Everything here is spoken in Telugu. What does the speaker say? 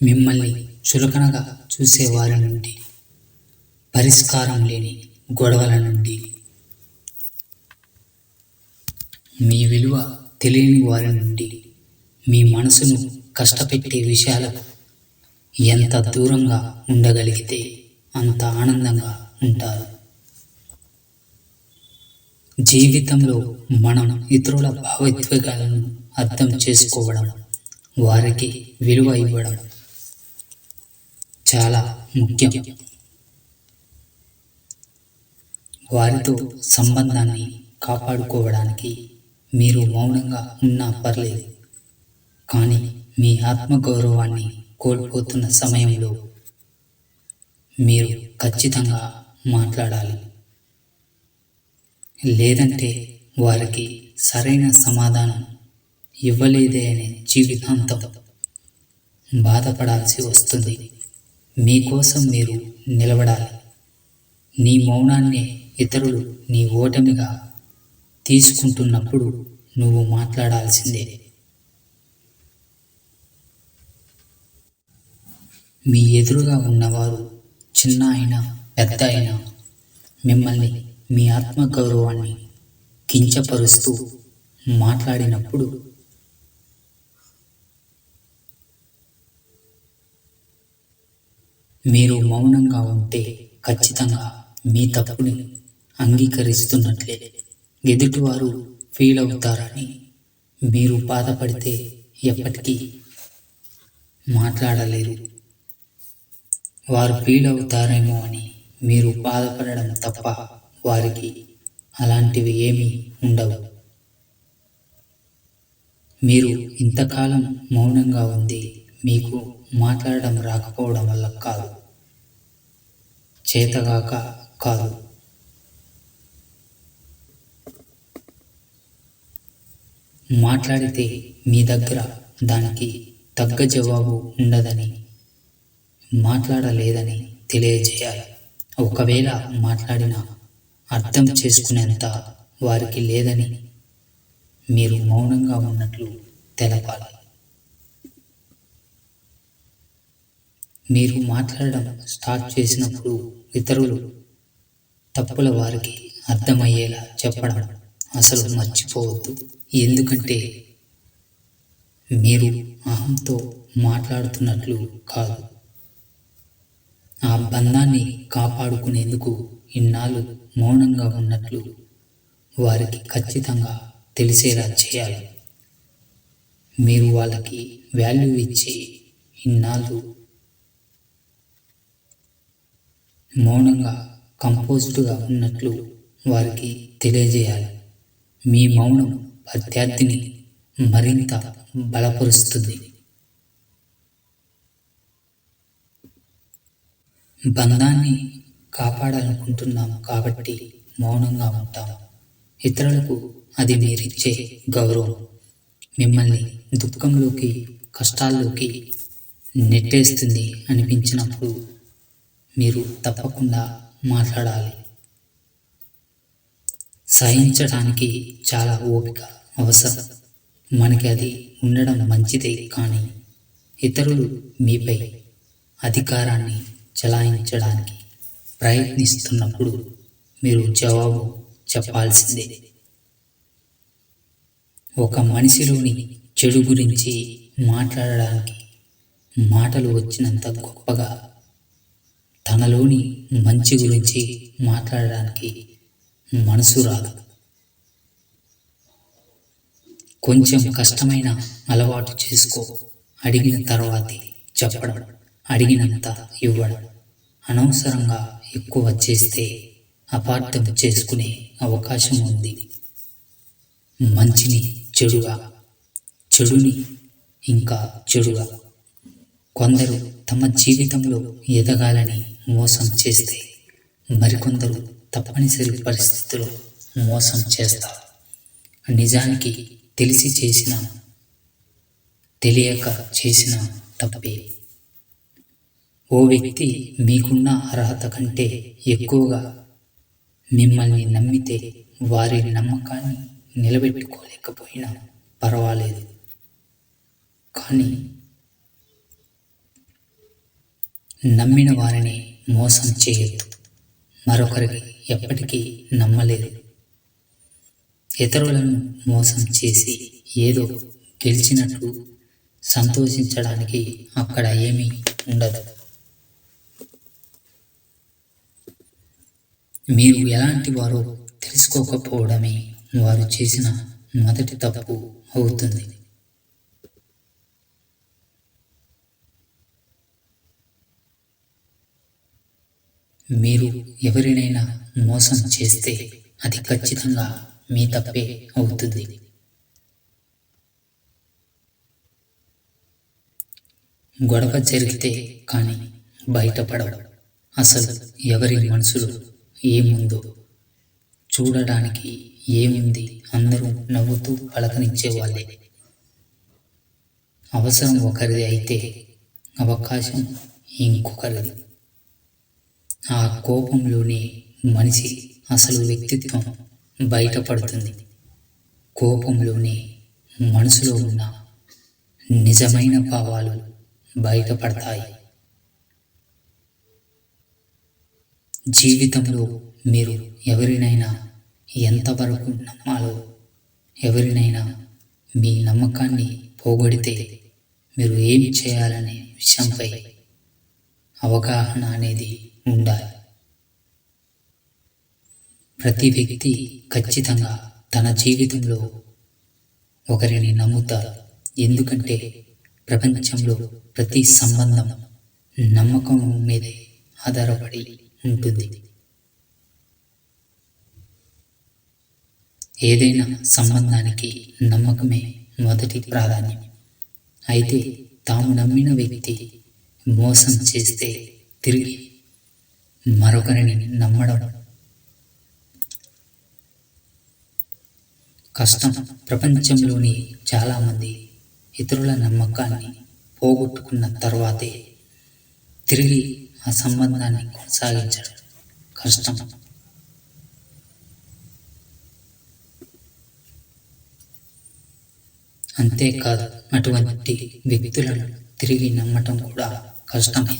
మిమ్మల్ని చులకనగా చూసేవారి నుండి పరిష్కారం లేని గొడవల నుండి. మీ విలువ తెలియని వారి నుండి మీ మనసును కష్టపెట్టే విషయాలకు ఎంత దూరంగా ఉండగలిగితే అంత ఆనందంగా ఉంటారు. జీవితంలో మనం ఇతరుల భావోద్వేగాలను అర్థం చేసుకోవడం వారికి విలువ ఇవ్వడం చాలా ముఖ్యం. వారితో సంబంధాన్ని కాపాడుకోవడానికి మీరు మౌనంగా ఉన్నా పర్లేదు. కానీ మీ ఆత్మగౌరవాన్ని కోల్పోతున్న సమయంలో మీరు ఖచ్చితంగా మాట్లాడాలి. లేదంటే వారికి సరైన సమాధానం ఇవ్వలేదే అనే జీవితాంతం బాధపడాల్సి వస్తుంది. మీకోసం మీరు నిలబడాలి. నీ మౌనాన్ని ఇతరులు నీ ఓటమిగా తీసుకుంటున్నప్పుడు నువ్వు మాట్లాడాల్సిందే. మీ ఎదురుగా ఉన్నవారు చిన్న అయినా పెద్ద అయినా మిమ్మల్ని మీ ఆత్మగౌరవాన్ని కించపరుస్తూ మాట్లాడినప్పుడు మీరు మౌనంగా ఉంటే ఖచ్చితంగా మీ తప్పుని అంగీకరిస్తున్నట్లే. ఎదుటివారు ఫీల్ అవుతారని మీరు బాధపడితే ఎప్పటికీ మాట్లాడలేరు. వారు ఫీల్ అవుతారేమో అని మీరు బాధపడడం తప్ప వారికి అలాంటివి ఏమీ ఉండవు. మీరు ఇంతకాలం మౌనంగా ఉంది మీకు మాట్లాడడం రాకపోవడం వల్ల కాదు. చేతగాక కాదు. మాట్లాడితే మీ దగ్గర దానికి తగ్గ జవాబు ఉండదని మాట్లాడలేదని తెలియజేయాలి. ఒకవేళ మాట్లాడినా అర్థం చేసుకునేంత వారికి లేదని మీరు మౌనంగా ఉన్నట్లు తెలపాలి. మీరు మాట్లాడడం స్టార్ట్ చేసినప్పుడు ఇతరులు తప్పుల వారికి అర్థమయ్యేలా చెప్పడం అసలు మర్చిపోవద్దు. ఎందుకంటే మీరు అహంతో మాట్లాడుతున్నట్లు కాదు. ఆ బంధాన్ని కాపాడుకునేందుకు ఇన్నాళ్ళు మౌనంగా ఉన్నట్లు వారికి ఖచ్చితంగా తెలిసేలా చేయాలి. మీరు వాళ్ళకి వాల్యూ ఇచ్చి ఇన్నాళ్ళు మౌనంగా కంపోజ్డ్గా ఉన్నట్లు వారికి తెలియజేయాలి. మీ మౌనం ప్రత్యర్థిని మరింత బలపరుస్తుంది. బంధాన్ని కాపాడాలనుకుంటున్నాము కాబట్టి మౌనంగా ఉంటాము ఇతరులకు అది మీరిచ్చే గౌరవం. మిమ్మల్ని దుఃఖంలోకి కష్టాల్లోకి నెట్టేస్తుంది అనిపించినప్పుడు మీరు తప్పకుండా మాట్లాడాలి. సహించడానికి చాలా ఓపిక అవసరం. మనకి అది ఉండడం మంచిదే కానీ ఇతరులు మీపై అధికారాన్ని చలాయించడానికి ప్రయత్నిస్తున్నప్పుడు మీరు జవాబు చెప్పాల్సిందే. ఒక మనిషిలోని చెడు గురించి మాట్లాడడానికి మాటలు వచ్చినంత గొప్పగా తనలోని మంచి గురించి మాట్లాడడానికి మనసు రాదు. కొంచెం కష్టమైన అలవాటు చేసుకో అడిగిన తర్వాతే చెప్పడం అడిగినంత ఇవ్వడం. అనవసరంగా ఎక్కువ చేస్తే అపార్థం చేసుకునే అవకాశం ఉంది. మంచిని చెడుగా చెడుని ఇంకా చెడుగా. కొందరు తమ జీవితంలో ఎదగాలని మోసం చేస్తే మరికొందరు తప్పనిసరి పరిస్థితుల్లో మోసం చేస్తారు. నిజానికి తెలిసి చేసిన తెలియక చేసిన తప్పే. ఓ వ్యక్తి మీకున్న అర్హత కంటే ఎక్కువగా మిమ్మల్ని నమ్మితే వారి నమ్మకాన్ని నిలబెట్టుకోలేకపోయినా పర్వాలేదు. కానీ నమ్మిన వారిని మోసం చేయొద్దు. మరొకరికి ఎప్పటికీ నమ్మలేదు. ఇతరులను మోసం చేసి ఏదో గెలిచినట్లు సంతోషించడానికి అక్కడ ఏమీ ఉండదు. మీరు ఎలాంటి వారో తెలుసుకోకపోవడమే వారు చేసిన మొదటి తప్పు అవుతుంది. మీరు ఎవరినైనా మోసం చేస్తే అది ఖచ్చితంగా మీ తప్పే అవుతుంది. గొడవ జరిగితే కానీ బయటపడవు. అసలు ఎవరి మనసులో ఏముందో చూడడానికి ఏముంది అందరూ నవ్వుతూ పలకరించే వాళ్ళే. అవసరం ఒకరిది అయితే అవకాశం ఇంకొకరిది. ఆ కోపంలోనే మనిషి అసలు వ్యక్తిత్వం బయటపడుతుంది. కోపంలోనే మనసులో ఉన్న నిజమైన భావాలు బయటపడతాయి. జీవితంలో మీరు ఎవరినైనా ఎంతవరకు నమ్మాలో ఎవరినైనా మీ నమ్మకాన్ని పోగొడితే మీరు ఏమి చేయాలనే విషయంపై అవగాహన అనేది ఉండాలి. ప్రతి వ్యక్తి ఖచ్చితంగా తన జీవితంలో ఒకరిని నమ్ముతారు. ఎందుకంటే ప్రపంచంలో ప్రతి సంబంధం నమ్మకం మీదే ఆధారపడి ఉంటుంది. ఏదైనా సంబంధానికి నమ్మకమే మొదటి ప్రాధాన్యం. అయితే తాము నమ్మిన వ్యక్తి మోసం చేస్తే తిరిగి మరొకరిని నమ్మడం. కష్టం. ప్రపంచంలోని చాలామంది ఇతరుల నమ్మకాన్ని పోగొట్టుకున్న తర్వాతే తిరిగి ఆ సంబంధాన్ని కొనసాగించడం కష్టం. అంతేకాదు అటువంటి వ్యక్తులను తిరిగి నమ్మటం కూడా 可是他们